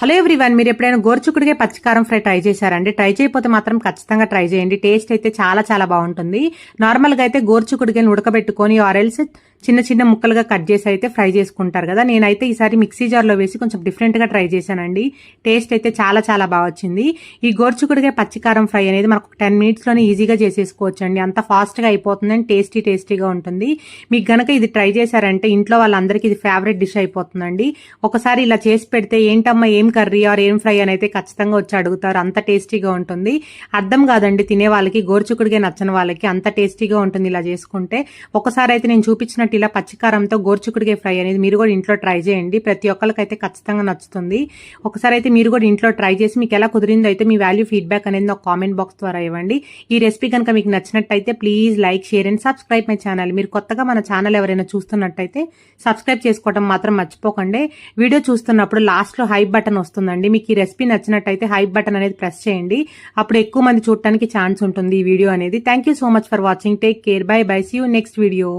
Hello everyone మీరు ఎప్పుడైనా గోర్చుకుడికే పచ్చికారం ఫ్రై ట్రై చేశారండి? ట్రై చేయకపోతే మాత్రం ఖచ్చితంగా ట్రై చేయండి. టేస్ట్ అయితే చాలా చాలా బాగుంటుంది. నార్మల్గా అయితే గోరుచుకుడిగా ఉడకబెట్టుకొని ఆరెల్స్ చిన్న చిన్న ముక్కలుగా కట్ చేసి అయితే ఫ్రై చేసుకుంటారు కదా. నేనైతే ఈసారి మిక్సీ జార్లో వేసి కొంచెం డిఫరెంట్గా ట్రై చేశానండి. టేస్ట్ అయితే చాలా చాలా బాగా వచ్చింది. ఈ గోర్చుకుడిగా పచ్చికారం ఫ్రై అనేది మనకు టెన్ మినిట్స్లోనే ఈజీగా చేసేసుకోవచ్చు అండి అంత ఫాస్ట్గా అయిపోతుంది అండ్ టేస్టీ టేస్టీగా ఉంటుంది. మీకు గనక ఇది ట్రై చేశారంటే ఇంట్లో వాళ్ళందరికీ ఇది ఫేవరెట్ డిష్ అయిపోతుందండి. ఒకసారి ఇలా చేసి పెడితే ఏంటమ్మా ఏం కర్రీ ఆర్ ఏం ఫ్రై అని అయితే ఖచ్చితంగా వచ్చి అడుగుతారు. అంత టేస్టీగా ఉంటుంది. అర్థం కాదండి తినే వాళ్ళకి గోర్చుకుడిగా నచ్చని వాళ్ళకి అంత టేస్టీగా ఉంటుంది ఇలా చేసుకుంటే. ఒకసారి అయితే నేను చూపించినట్టు ఇలా పచ్చికారంతో గోర్చుకుడికే ఫ్రై అనేది మీరు కూడా ఇంట్లో ట్రై చేయండి. ప్రతి ఒక్కరికైతే ఖచ్చితంగా నచ్చుతుంది. ఒకసారి అయితే మీరు కూడా ఇంట్లో ట్రై చేసి మీకు ఎలా కుదిరిందో అయితే మీ వాల్యూ ఫీడ్బ్యాక్ అనేది ఒక కామెంట్ బాక్స్ ద్వారా ఇవ్వండి. ఈ రెసిపీ కనుక మీకు నచ్చినట్టయితే please like share and subscribe my channel. మీరు కొత్తగా మన ఛానల్ ఎవరైనా చూస్తున్నట్టయితే సబ్స్క్రైబ్ చేసుకోవడం మాత్రం మర్చిపోకండి. వీడియో చూస్తున్నప్పుడు లాస్ట్లో హైప్ బటన్ వస్తుందండి. మీకు ఈ రెసిపీ నచ్చినట్టయితే హైప్ బటన్ అనేది ప్రెస్ చేయండి. అప్పుడు ఎక్కువ మంది చూడటానికి ఛాన్స్ ఉంటుంది ఈ వీడియో అనేది. Thank you so much for watching. Take care. Bye bye. See you next video